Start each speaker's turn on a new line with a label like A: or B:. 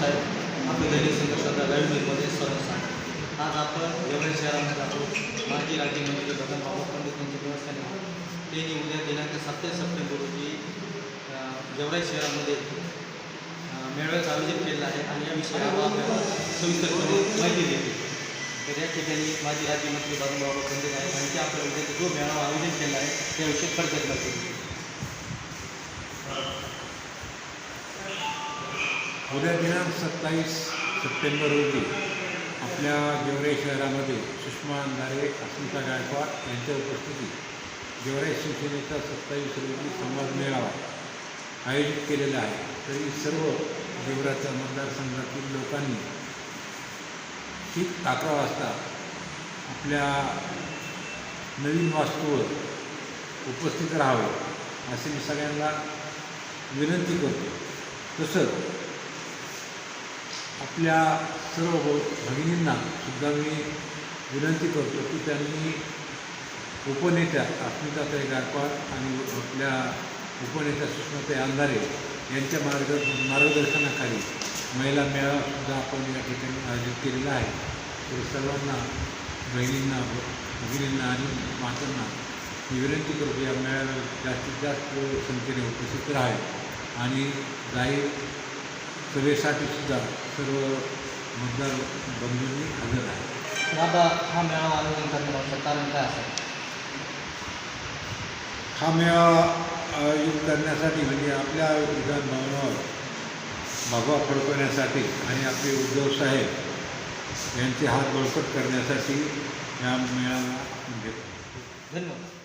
A: दैनिक संघर्षाचा लाईव्ह स्वागत आहे आज आपण एवढ्या शहरामध्ये आहोत माजी राज्यमंत्री गगन बाबा पंडित यांच्या निवासस्थानी त्यांनी उद्या दिनांक सत्तावीस सप्टेंबर रोजी अ, गेवराई शहरामध्ये मेळाव्याचं आयोजन केलेलं आहे आणि या विषयावर आपल्याला सविस्तरपणे माहिती दिली. तर या ठिकाणी माजी राज्यमंत्री बदन बाबा पंडित आहेत आणि ते आपल्या उद्या जो मेळावा आयोजन केला आहे त्याविषयी थोडक्यात माहिती
B: उद्या दिनांक सत्तावीस सप्टेंबर रोजी आपल्या गेवरे शहरामध्ये सुषमा अंधारे अस्मिता गायकवाड यांच्या उपस्थितीत गेवरे शिवसेनेचा सत्तावीस रोजी संवाद मेळावा आयोजित केलेला आहे. तरी सर्व गेवराच्या मतदारसंघातील लोकांनी ठीक अकरा वाजता आपल्या नवीन वास्तूवर उपस्थित राहावं असे मी सगळ्यांना विनंती करतो. तसंच आपल्या सर्व भगिनींना सुद्धा मी विनंती करतो की त्यांनी उपनेत्या अस्मिताताई गायकवाड आणि आपल्या उपनेत्या सुष्माताई अंधारे यांच्या मार्ग मार्गदर्शनाखाली महिला मेळावासुद्धा आपण या ठिकाणी आयोजित केलेला आहे. तर सर्वांना बहिणींना भगिनींना आणि मातांना मी विनंती करतो या मेळाव्याला जास्तीत जास्त संख्येने उपस्थित राहावे आणि जाहीर सभेसाठी सुद्धा सर्व मतदार बंधूंनी हजर आहे
A: बाबा हा मेळावा आयोजन करण्यामागचं कारण काय असेल?
B: हा मेळावा आयोजित करण्यासाठी म्हणजे आपल्या विधान भवनावर भगवा फडकवण्यासाठी आणि आपले उद्धव साहेब यांचे हात बळकट करण्यासाठी या मेळावा घेतो
A: धन्यवाद.